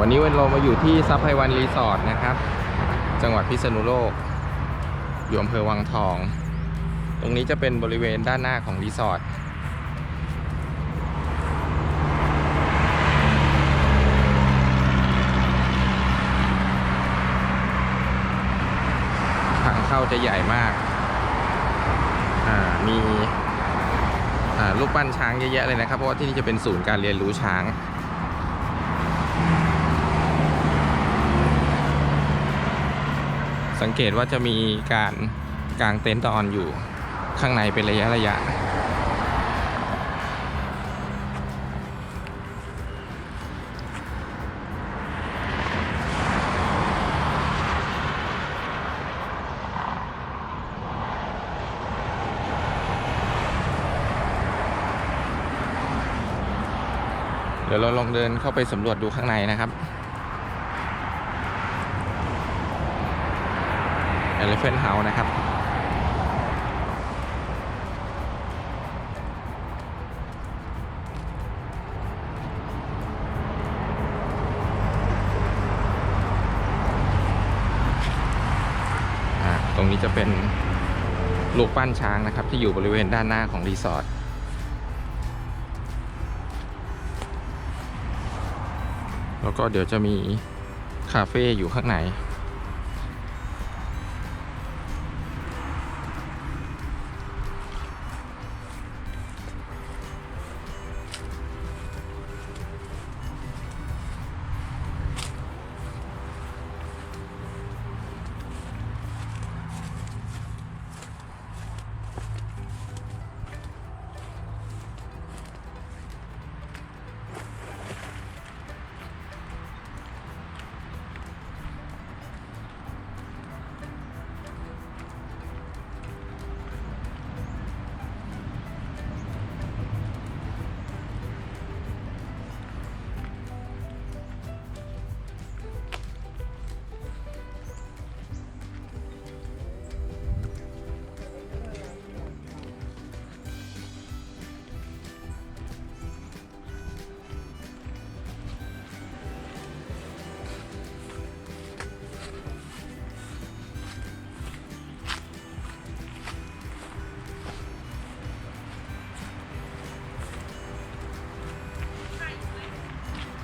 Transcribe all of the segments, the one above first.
วันนี้เรามาอยู่ที่ซับไพวันรีสอร์ทนะครับ จังหวัดพิษณุโลก อยู่อำเภอวังทอง ตรงนี้จะเป็นบริเวณด้านหน้าของรีสอร์ททางเข้าจะใหญ่มากอ่ามีอ่ารูปปั้นช้างเยอะแยะเลยนะครับ เพราะว่าที่นี่จะเป็นศูนย์การเรียนรู้ช้าง สังเกตว่าจะมีการกางเต็นท์นอนอยู่ข้างในเป็นระยะระยะ เดี๋ยวเราลองเดินเข้าไปสำรวจดูข้างในนะครับ Elephant House นะครับ ตรงนี้จะเป็นลูกปั้นช้างนะครับ ที่อยู่บริเวณด้านหน้าของรีสอร์ทแล้วก็เดี๋ยวจะมีคาเฟ่อยู่ข้างใน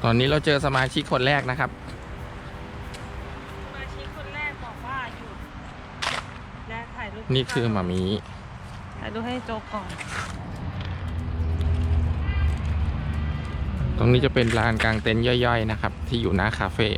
ตอนนี้เราเจอสมาชิกคนแรกนะครับ สมาชิกคนแรกบอกว่าหยุดและถ่ายรูปนี่คือหมามีถ่ายรูปให้โจกก่อน ตรงนี้จะเป็นลานกลางเต็นท์ย่อยๆนะครับ ที่อยู่หน้าคาเฟ่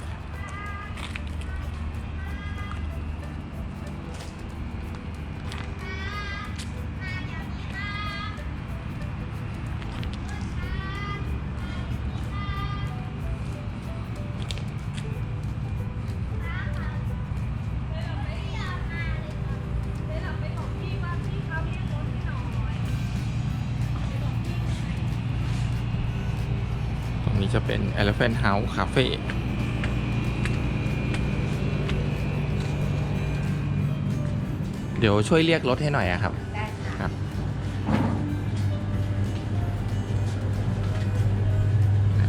นี้จะเป็น Elephant House Cafe เดี๋ยวช่วยเรียกรถให้หน่อยอะครับได้ค่ะครับ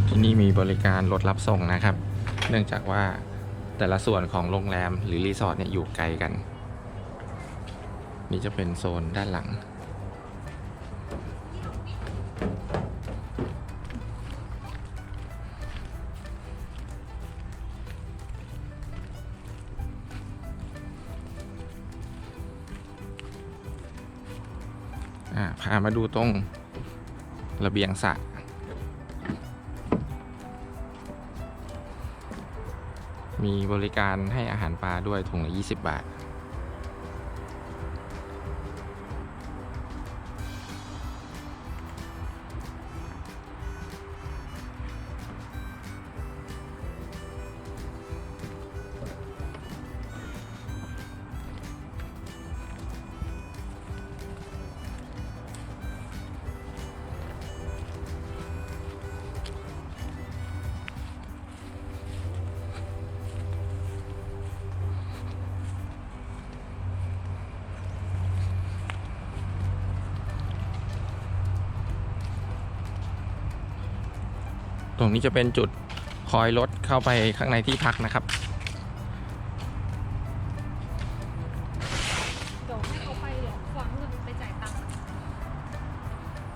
ที่นี่มีบริการรถรับส่งนะครับ เนื่องจากว่าแต่ละส่วนของโรงแรมหรือรีสอร์ทเนี่ยอยู่ไกลกัน นี่จะเป็นโซนด้านหลัง มาดูตรงระเบียงสระมีบริการให้อาหารปลาด้วยถุงละ 20 บาท รงนี้จะเป็นจุดคอยรถเข้าไปข้างในที่พักนะครับเดี๋ยวให้เขาไปเดี๋ยวฟังเงินไปจ่ายตังค์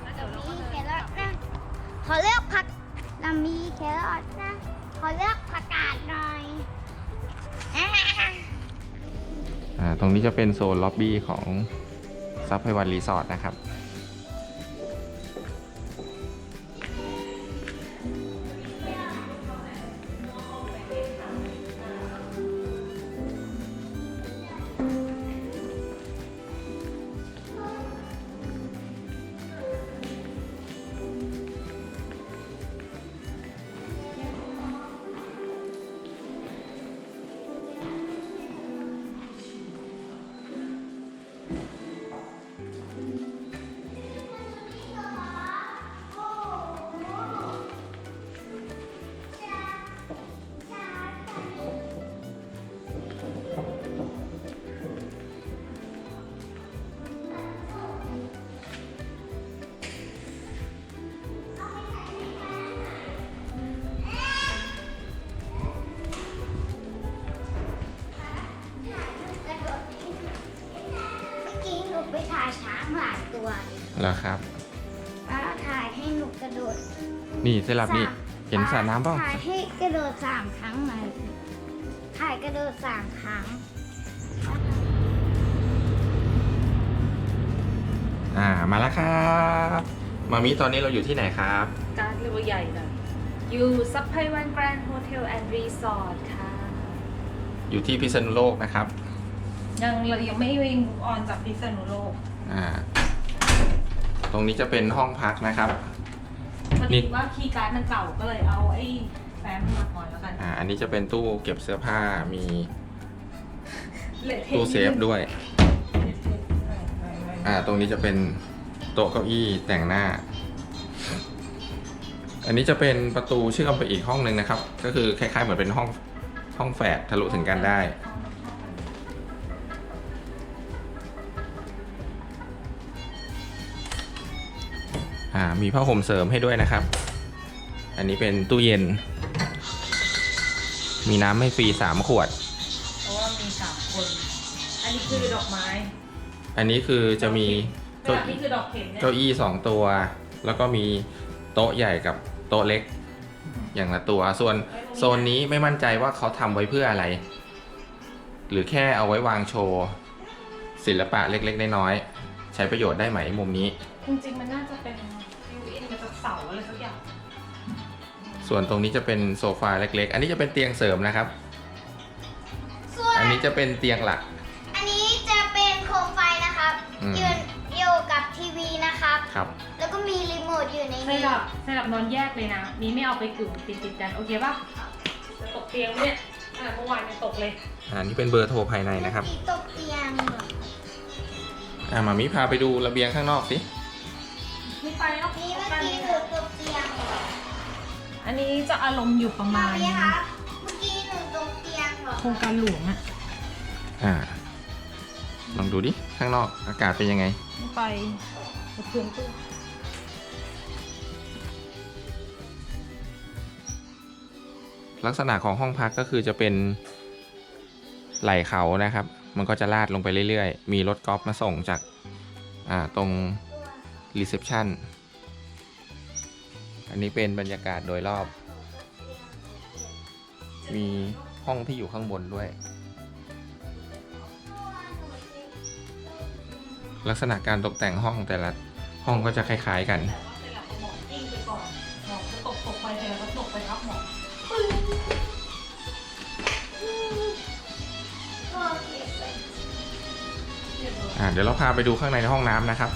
แล้วเดี๋ยวเราก็มีเดินแคกรลัอบทไปนะขอเลือกผักเรามีแครอทนะ ขอเลือกผักกาดหน่อยอ่าอ่าตรงนี้จะเป็นโซนล็อบบี้ของซับไพวันรีสอร์ทนะครับ แล้วครับแล้วถ่ายให้หนูกระโดดนี่เสลับนี่ สามเห็นสระน้ำเปล่าถ่ายให้กระโดดสามครั้งหน่อยถ่ายกระโดดสามครั้งอ่า มาแล้วครับมามิตอนนี้เราอยู่ที่ไหนครับ การเรือใหญ่นะอยู่ซับไพวันแกรนด์โฮเทลแอนด์รีสอร์ทค่ะ อยู่ที่พิษณุโลกนะครับ ยังเรายังไม่วิ่งออนจากพิษณุโลก อ่าต รงนี้จะเป็นห้องพักนะครับพอนี่ดีว่าคีย์การ์ดมันเก่าก็เลยเอาไอ้แฟ้มมาก่อนแล้วกันอ่า อันนี้จะเป็นตู้เก็บเสื้อผ้า มีเลทตู้เซฟด้วย อ่า ตรงนี้จะเป็นโต๊ะเก้าอี้แต่งหน้า อันนี้จะเป็นประตูเชื่อมไปอีกห้องหนึ่งนะครับ ก็คือคล้ายๆเหมือนเป็นห้องห้องแฝดทะลุถึงกันได้ อ่ามีผ้าห่มเสริมให้ด้วยนะครับ อันนี้เป็นตู้เย็น มีน้ำให้ฟรีสามขวด เพราะว่ามีสามคน อันนี้คือดอกไม้อันนี้คือจะมีเก้าเก้านี่คือดอกเข็มเนี่ยเก้าอี้สองตัว แล้วก็มีโต๊ะใหญ่กับโต๊ะเล็ก อย่างละตัว ส่วนโซนนี้ไม่มั่นใจว่าเขาทำไว้เพื่ออะไร หรือแค่เอาไว้วางโชว์ ศิลปะเล็กๆน้อยๆใช้ประโยชน์ได้ไหมมุมนี้ จริงๆมันน่าจะเป็นยูอินมาจากเสาอะไรสักอย่างส่วนตรงนี้จะเป็นโซฟาเล็กๆ อันนี้จะเป็นเตียงเสริมนะครับ ส่วนอันนี้จะเป็นเตียงหลัก อันนี้จะเป็นโคมไฟนะครับอืม ยืนอยู่กับทีวีนะครับ ครับ แล้วก็มีรีโมทอยู่ในสนี้ลับสลับนอนแยกเลยนะ นี่ไม่เอาไปกึ่งติดติดๆกัน โอเคป่ะจะตกเตียงไหมเนี่ยอะเมื่อวานยังตกเลยอันนี้เป็นเบอร์โทรภายในนะครับสีตกเตียงเหรออ่ามามิพาไปดูระเบียงข้างนอกสินี่ ไปแล้วนี่เมื่อกี้หนูตกเตียงเหรออันนี้จะอารมณ์อยู่ประมามาณเรียครับเมื่อกี้หนูตกเตียงเหรอโครงการหลวงอะอ่า ลองดูดิ ข้างนอกอากาศเป็นยังไงนี่ไปเอาเครื่องตู้ลักษณะของห้องพักก็คือจะเป็นไหล่เขานะครับ มันก็จะลาดลงไปเรื่อยๆ มีรถกอล์ฟมาส่งจาก อ่า ตรงรีเซพชันอั นนี้เป็นบรรยากาศโดยรอบ มีห้องที่อยู่ข้างบนด้วย ลักษณะการตกแต่งห้องแต่ละห้องก็จะคล้ายๆกันเป็นหลักหมอนกิ้งไปก่อนหมอนจะตกตกไปแต่แล้วก็ตกไปทับหมอนโอเคเรียบร้อยอ่าเดี๋ยวเราพาไปดูข้างในห้องน้ำนะครับ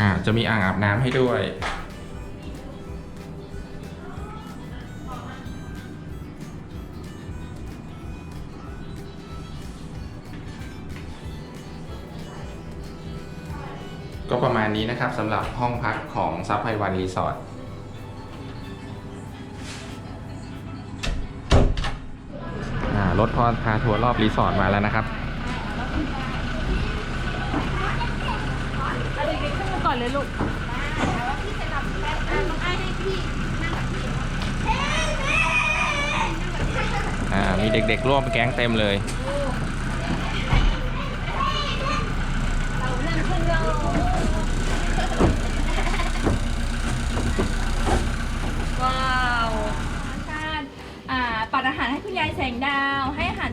อ่าจะมีอ่างอาบน้ำให้ด้วย ก็ประมาณนี้นะครับสำหรับห้องพักของซับไพวันรีสอร์ทรถพอพาทัวร์รอบรีสอร์ทมาแล้วนะครับ เลยลูกมีเด็กๆร่วมแก๊งเต็มเลยว้าวการปัดอาหารให้คุณยายแสงดาว ให้อาหาร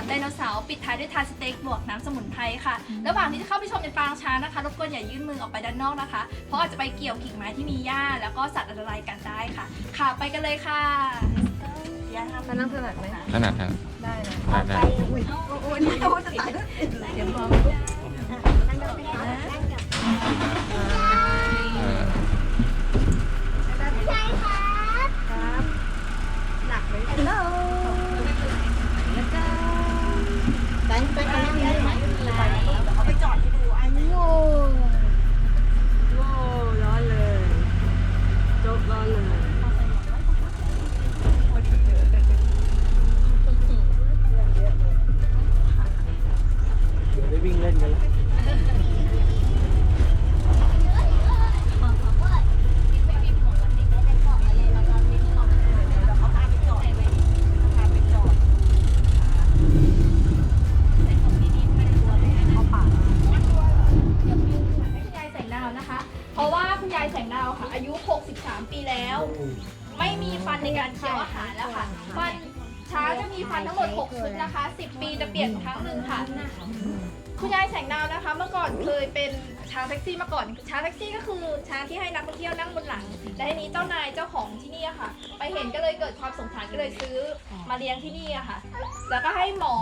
วนไดโนเสาร์ปิดท้ายด้วยทานสเต็กบวกน้ำสมุนไพรค่ะ ระหว่างที่จะเข้าไปชมในปางช้างนะคะรบกวนอย่ายื่นมือออกไปด้านนอกนะคะ เพราะอาจจะไปเกี่ยวกิ่งไม้ที่มีหญ้าแล้วก็สัตว์อันตรายกันได้ค่ะ ค่ะไปกันเลยค่ะยายครับมานั่งถนัดไหมขนาดนั้นได้นะได้ได้เดี๋ยวมองเออใช่ครับหนักไหมฮัลโหล แล้วก็ แบายแสงดาวค่ะ อายุ 63 ปีแล้ว ไม่มีฟันในการเคี้ยวอาหารแล้วค่ะ ฟันช้างจะมีฟันทั้งหมด 6 ชุดนะคะ 10 ปีจะเปลี่ยนครั้งหนึ่งค่ะ คุณยายแสงดาวนะคะ เมื่อก่อนเคยเป็นช้างแท็กซี่มาก่อนช้างแท็กซี่ก็คือช้างที่ให้นักท่องเที่ยวนั่งบนหลังและทีนี้เจ้านายเจ้าของที่นี่อะค่ะ ไปเห็นก็เลยเกิดความสงสารก็เลยซื้อมาเลี้ยงที่นี่อะค่ะ แล้วก็ให้หมอ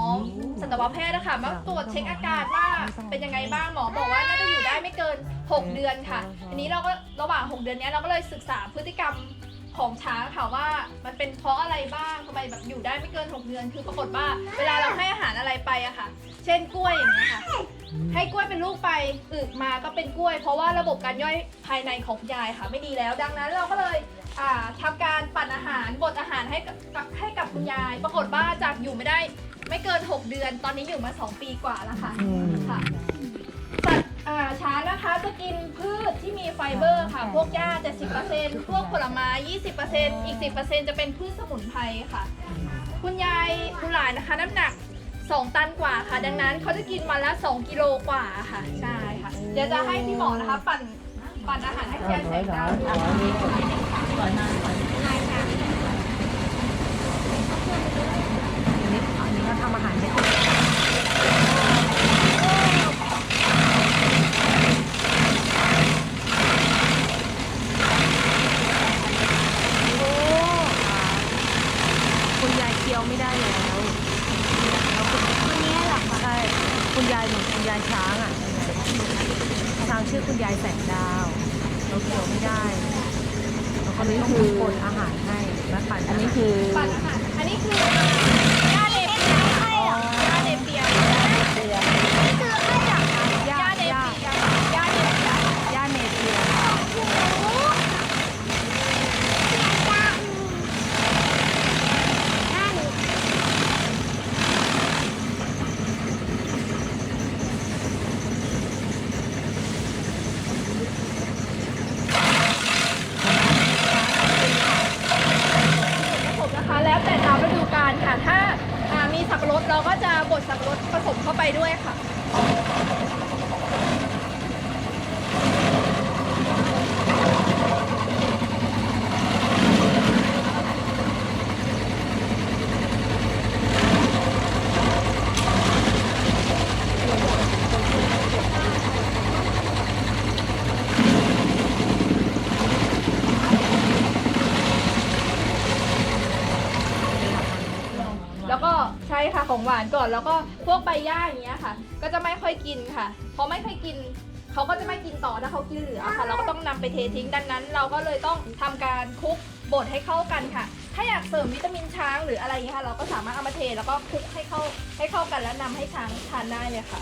สัตวแพทย์นะคะมาตรวจเช็คอาการว่าเป็นยังไงบ้างหมอบอกว่าน่าจะอยู่ได้ไม่เกิน 6 เดือนค่ะทีนี้เราก็ระหว่าง 6 เดือนนี้เราก็เลยศึกษาพฤติกรรม ของช้างค่ะว่ามันเป็นเพราะอะไรบ้างทำไมแบบอยู่ได้ไม่เกิน 6 เดือน คือปรากฏว่า เวลาเราให้อาหารอะไรไปอะค่ะ เช่นกล้วยอย่างเงี้ยค่ะ ให้กล้วยเป็นลูกไปอึมาก็เป็นกล้วย เพราะว่าระบบการย่อยภายในของคุณยายค่ะไม่ดีแล้ว ดังนั้นเราก็เลยอ่าทำการปั่นอาหารบดอาหารให้กับกับให้กับคุณยาย ปรากฏว่าจากอยู่ไม่ได้ไม่เกิน 6 เดือน ตอนนี้อยู่มา 2 ปีกว่าแล้วค่ะค่ะสัตว์ อ่าช้างนะคะจะกินพืชที่มีไฟเบอร์ค่ะ พวกหญ้า 70%พวกผลไม้ 20%อีก 10%จะเป็นพืชสมุนไพรค่ะ คุณยายคุณหลานนะคะ น้ำหนัก 2 ตันกว่าค่ะ ดังนั้นเขาจะกินวันละ 2 กิโลกว่าค่ะ ใช่ค่ะ เดี๋ยวจะให้พี่หมอนะคะ ปั่นปั่นอาหารให้คุณยายแสงดาวดู อันนี้ก็ทำอาหารให้คุณ คุณยายเคี้ยวไม่ได้แล้ว วันนี้เหรอคะ ใช่ คุณยายเหมือนคุณยายช้างอะช้างชื่อคุณยายแสงดาวเราเคี้ยวไม่ได้ เราก็เลยต้องคนอาหารให้และปั่นอันนี้คือปั่นอาหารอันนี้คือหญ้าเนเปียหญ้าเนเปีย คือให้เหรอคะ หญ้าเนเปียหญ้าเนเปีย ย่าเนเปีย ผสมนะคะ แล้วแต่ตามฤดูกาลค่ะ ถ้าอ่ามีสับปะรดเราก็จะบดสับปะรดผสมเข้าไปด้วยค่ะ แล้วก็ใช่ค่ะของ หวานก่อนแล้วก็พวกใบหญ้าอย่างเงี้ยค่ะ ก็จะไม่ค่อยกินค่ะเพราะไม่ค่อยกินเขาก็จะไม่กินต่อถ้าเขากินเหลือค่ะ เราก็ต้องนำไปเททิ้งดังนั้น เราก็เลยต้องทำการคลุกบดให้เข้ากันค่ะ ถ้าอยากเสริมวิตามินช้างหรืออะไรอย่างเงี้ยค่ะ เราก็สามารถเอามาเทแล้วก็คลุกให้เข้าให้เข้ากันแล้วนำให้ช้างทานได้เลยค่ะ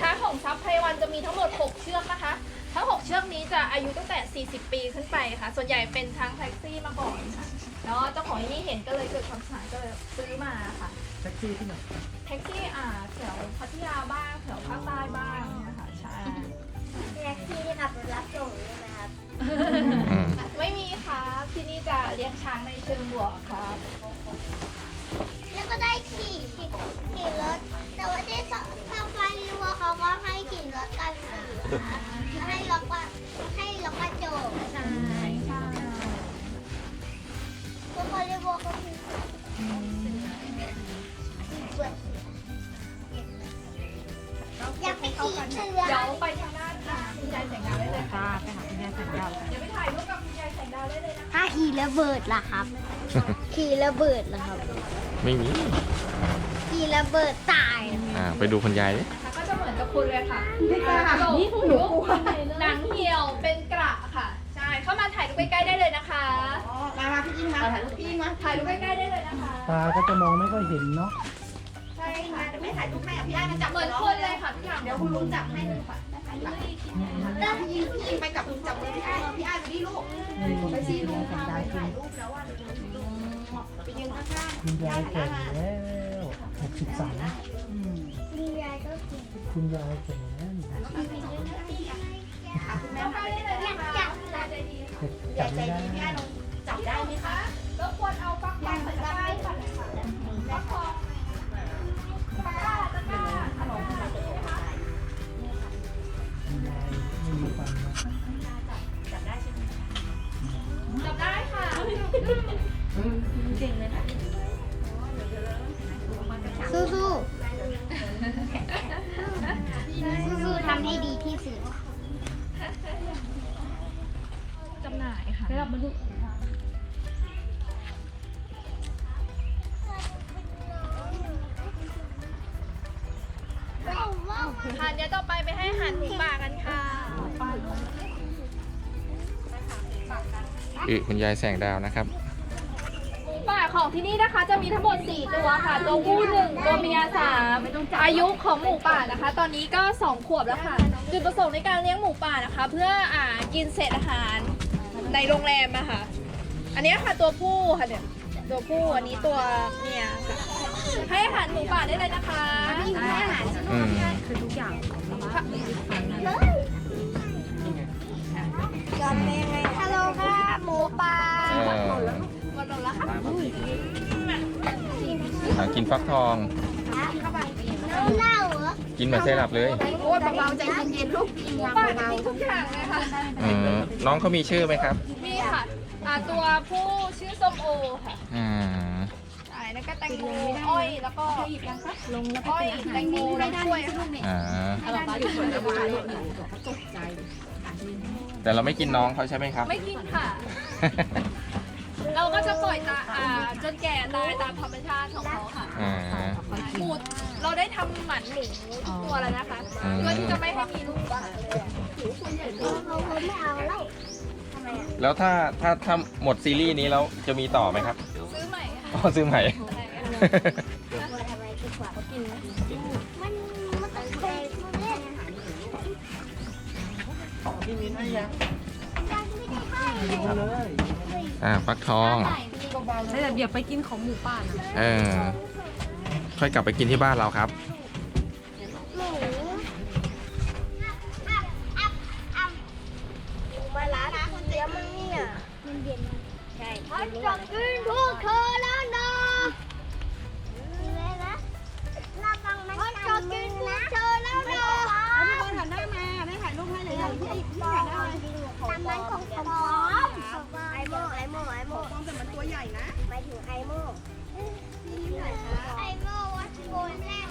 ช้างของซับไพรวันจะมีทั้งหมด 6 เชือกนะคะทั้ง 6 เชือกนี้จะอายุตั้งแต่ 40 ปีขึ้นไปค่ะ ส่วนใหญ่เป็นช้างแท็กซี่มาก่อนค่ะ แล้วเจ้าของที่นี่เห็นก็เลยเกิดความสงสารก็เลยซื้อมาค่ะ แท็กซี่ที่ไหนแท็กซี่อ่าแถวพัทยาบ้างแถวภาคใต้บ้างนะคะใช่ แท็กซี่ที่ขับรถรับส่งใช่ไหมครับ อืม ไม่ไม่มีครับที่นี่จะเลี้ยงช้างในเชิงบวก ขี่ระเบิดล่ะครับไม่มีขี่ระเบิดตายอ่า ไปดูคุณยายดินะคะก็จะเหมือนกับคุณเลยค่ะกระโหลกหูหนังเหี่ยวเป็นกระค่ะ ใช่ เข้ามาถ่ายรูปใกล้ๆได้เลยนะคะมามาพี่อิงมาพี่อิงมาถ่ายรูปใกล้ๆได้เลยนะคะ ตาก็จะมองไม่ค่อยเห็นเนาะ ใช่ค่ะเดี๋ยวไม่ถ่ายรูปให้อะพี่ไอ้มาจับเหมือนคนเลยค่ะทุกอย่าง เดี๋ยวคุณลุงจับให้เลยค่ะแล้วพี่อิงพี่อิงไปกับลุงจับมือพี่ไอ้พี่ไอ้ดูดิลูกไปซีลุงพาไปถ่ายรูปแล้วว่า คุณยายแก่แล้วหกสิบสามมียายก็ขี่คุณยายแก่แล้วๆอะคุณแม่เข้าพาไปไปได้เลยนะคะคุณยายใจดีเด็กใหญ่จำใจไม่ได้ดีพี่ไอ้ลงจับได้ไหมคะรบกวนเอาฟักทองใส่ตะกร้าให้ก่อนนะคะฟักทองตะกร้าตะกร้าขนมคุณยายไม่มีฟันนะจับได้ใช่ไหมจับได้ค่ะสู้ บบรรลุว้าวว้าวค่ะเดี๋ยวต่อไปไปให้อาหารหมูป่ากันค่ะอือคุณยายแสงดาวนะครับ หมูป่าของที่นี่นะคะ จะมีทั้งหมด 4 ตัวค่ะ ตัวผู้หนึ่งตัวเมียสามอายุของหมูป่านะคะ ตอนนี้ก็ 2 ขวบแล้วค่ะ จุดประสงค์ในการเลี้ยงหมูป่านะคะ เพื่ออ่ากินเศษอาหาร ในโรงแรมอะค่ะ อันนี้ค่ะตัวผู้ค่ะเนี่ยตัวผู้อันนี้ตัวเมียค่ะให้อาหารหมูป่าได้เลยนะคะให้อาหารอืมคือทุกอย่างฮัลโหลค่ะหมูป่าเออหมดแล้วค่ะอ่ากินฟักทองน้ำเหล้าเหรอกินเหมือนไซรัปเลยโอ้ยเบาๆใจเย็นๆลูกพี่อิงหมูวางป่าจะเบามีทุกอย่างเลยค่ะ อืมน้องเขามีชื่อไหมครับ มีค่ะอ่าตัวผู้ชื่อส้มโอค่ะอ่า ใช่แล้วก็แตงโมอ้อยแล้วก็ลงแล้วอ้อยแตงโมแล้วกล้วยค่ะอ่าเราไปอยู่คนละบ้านตกใจแต่เราไม่กินน้องเขาใช่ไหมครับ ไม่กินค่ะเรา ก็จะปล่อยตาอ่าจนแก่ตายตามธรรมชาติของเขาค่ะอ่า หมูเราได้ทำหมันหมูทุกตัวแล้วนะคะอืม เพื่อที่จะไม่ให้มีลูกค่ะเขาไม่เอาแล้วแล้วถ้าถ้าถ้าหมดซีรีส์นี้แล้วจะมีต่อไหมครับซื้อใหม่อ๋อค่ะซื้อใหม่ใช่ค่ะมันมันต้องเคยมาเล่นพี่มินให้ยังยังไม่ได้ให้เลยเอาเลยอ่าฟักทอง แต่เดี๋ยวไปกินของหมูป่านะเออ ค่อยกลับไปกินที่บ้านเราครับหมูอับอับอับมาล้างคนเดียวมึงเนี่ยมันเย็นใช่เขาจะกินพวกเธอแล้วนะเลยนะระวังมันจะกินพวกเธอแล้วนะทุกคนหันหน้ามาได้ถ่ายรูปให้เลยพี่อิงพี่ถ่ายได้เลย ตามมันของผมไอโม่ไอ โม่ไอโม่ต้องแต่มันตัวใหญ่นะไปถึงไอโม่ไอโม่วัดโกนแรก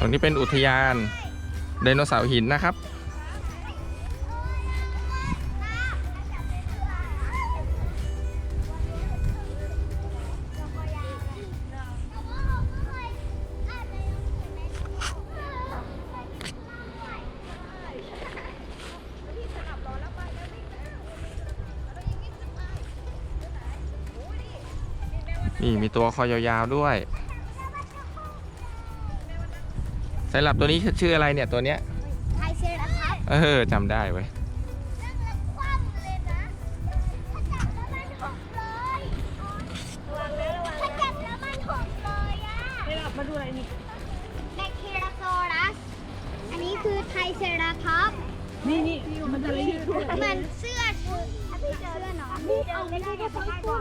ตรงนี้เป็นอุทยานไดโนเสาร์หินนะครับ คอยาวๆด้วยไซลับตัวนี้ชื่ออะไรเนี่ยตัวเนี้ยไทยเซรัครับเออจำได้ไว้ยมาดูอะไรนี่แบคทีราโซรัส อันนี้คือไทเซราท็อปนี่นี่มันจะยืดเหมืนเสื้อเสื้อหนอนนี่เอาไม่ใช่แค่ผ้าปูน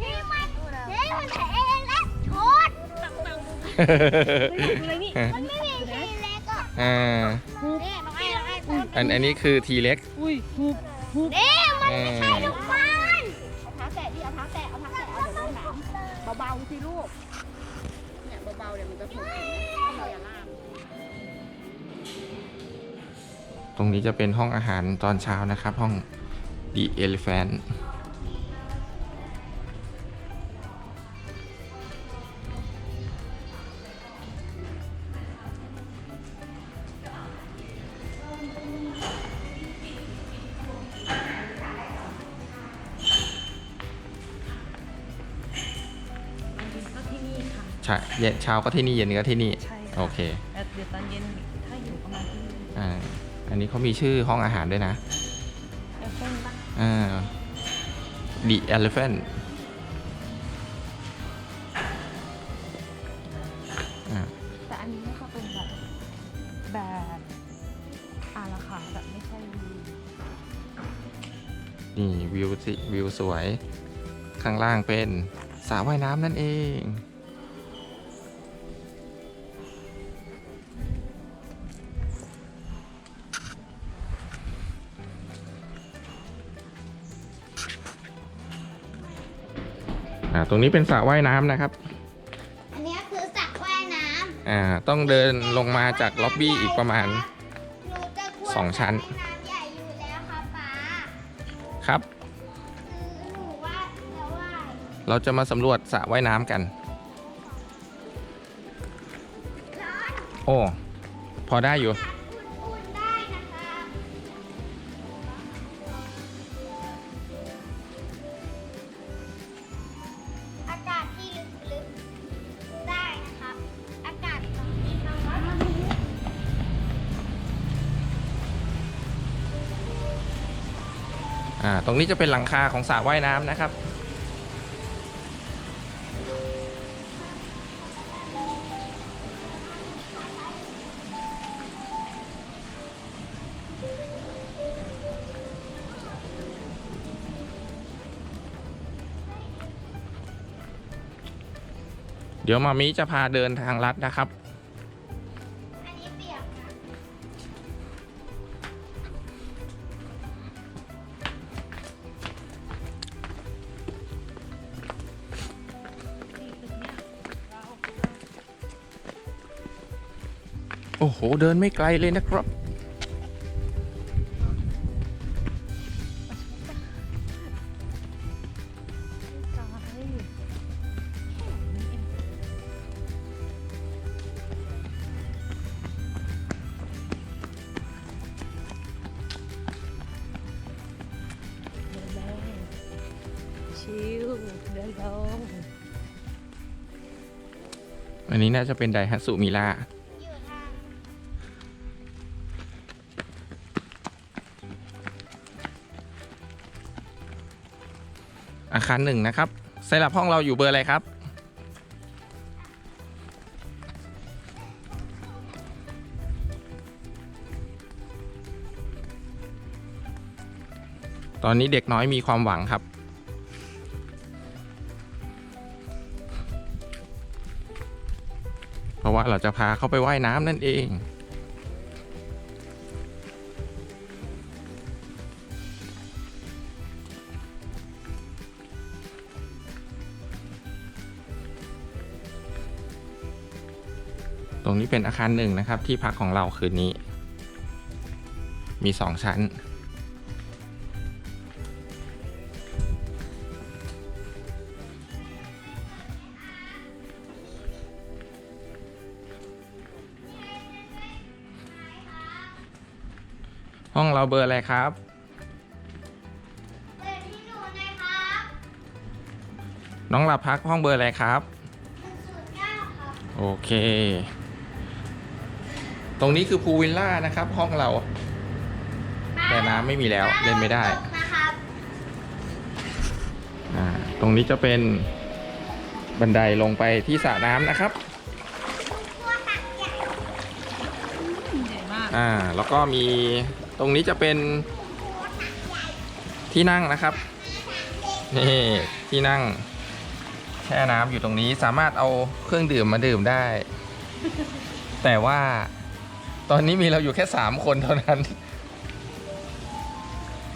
นี่ไม่ อะไรนี่มันไม่มีทีเล็กอะอ่านี่น้องไอ้น้องไอ้พูดอันอันนี้คือทีเล็กอุ้ยหุบหุบนี่มันไม่ใช่ลูกบอลเอาเท้าแตะดิเอาเท้าแตะเอาเท้าแตะเอาเดี๋ยวโดนหนามเบาๆสิลูกเนี่ยเบาๆเดี๋ยวมันจะถูกเราอย่าล่ามตรงนี้จะเป็นห้องอาหารตอนเช้านะครับ ห้อง The Elephant ย็นเช้าก็ที่นี่เย็นก็ที่นี่ใช่ค่ะโอเคแต่เดี๋ยวตอนเย็นถ้าอยู่ประมาณที่นี่อ่าอันนี้เขามีชื่อห้องอาหารด้วยนะเอฟเฟ่นปะอ่า The Elephant อ่าแต่อันนี้ไม่เขาเป็นแบบแบบอาราคาร์ทแบบไม่ใช่นี่วิวสิวิวสวย ข้างล่างเป็นสระว่ายน้ำนั่นเอง อ่าตรงนี้เป็นสระว่ายน้ำนะครับ อันนี้คือสระว่ายน้อ่าต้องเดินลงมาจากล็อบบี้อีกประมาณำหนูจะกลัวสองชั้นสระว่ายน้ำใหญ่อยู่แล้วครับป๊าครับ คือหนูว่าแล้วว่าเราจะมาสำรวจสระว่ายน้ำกัน ร้อน โอ้ พอได้อยู่อุ่น รงนี้จะเป็นหลังคาของสระว่ายน้ำนะครับ เดี๋ยวมามิจะพาเดินทางลัดนะครับ อ้โห เดินไม่ไกลเลยนะครับ ชิลเดินลงอันนี้น่าจะเป็นไดฮัตสุมิล่า คารหนึ่งนะครับสำหรับห้องเราอยู่เบอร์อะไรครับ ตอนนี้เด็กน้อยมีความหวังครับ เพราะว่าเราจะพาเขาไปว่ายน้ำนั่นเอง รงนี้เป็นอาคารหนึ่งนะครับ ที่พักของเราคืนนี้ มีสองชั้น ห้องเราเบอร์อะไรครับเปิดที่หนูหนะครับน้องหลับพักห้องเบอร์อะไรครับ109ครับโอเค ตรงนี้คือพูลวิลล่านะครับ ห้องเรา แต่น้ำไม่มีแล้วเล่นไม่ได้ตกนะครับอ่าตรงนี้จะเป็นบันไดลงไปที่สระน้ำนะครับตัวตักใหญ่ใหญ่มากอ่า แล้วก็มีตรงนี้จะเป็นที่นั่งนะครับ นี่ที่นั่ง แช่น้ำอยู่ตรงนี้สามารถเอาเครื่องดื่มมาดื่มได้ แต่ว่า ตอนนี้มีเราอยู่แค่ 3 คนเท่านั้น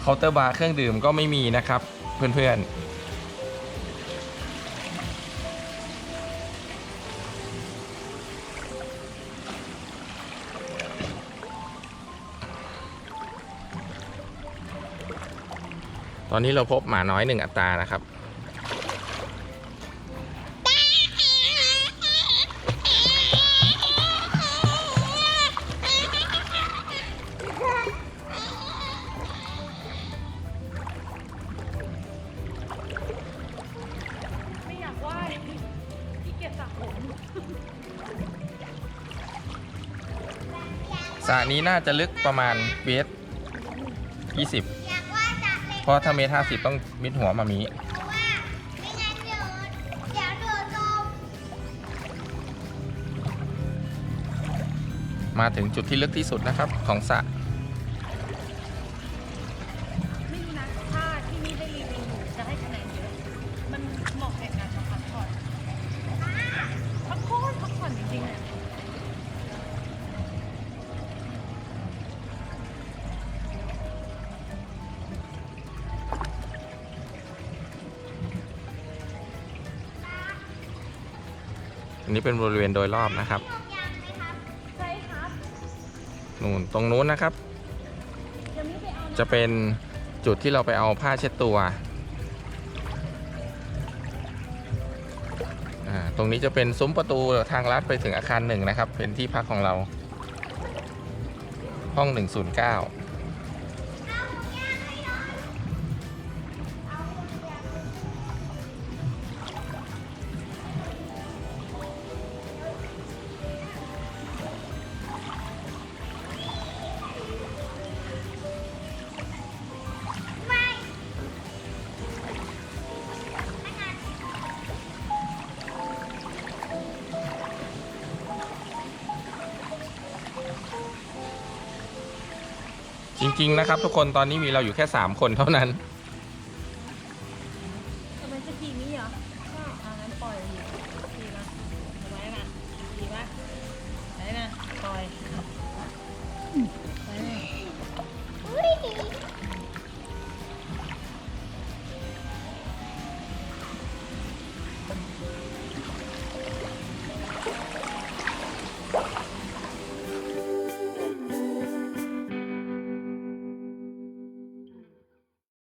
เคาน์เตอร์บาร์เครื่องดื่มก็ไม่มีนะครับ เพื่อนๆตอนนี้เราพบหมาน้อยหนึ่งอัตรานะครับ นี้น่าจะลึกประมาณเมตรยี่สิบอยากว่าจะเล่นเพราะถ้าเมตรห้าสิบต้องมิดหัวมามีเพราะว่าไม่งั้นเดี๋ยวเดี๋ยวโดนลมมาถึงจุดที่ลึกที่สุดนะครับของสระ อันนี้เป็นบริเวณโดยรอบนะครับยังไหมครับใช่ครับนู่นตรงนู้นนะครับจะไม่ไปเอานะจะเป็นจุดที่เราไปเอาผ้าเช็ดตัวอ่าตรงนี้จะเป็นซุ้มประตูทางลัดไปถึงอาคารหนึ่งนะครับ เป็นที่พักของเรา ห้อง 109 จริง ๆ นะครับ ทุกคนตอนนี้มีเราอยู่แค่ 3 คนเท่านั้น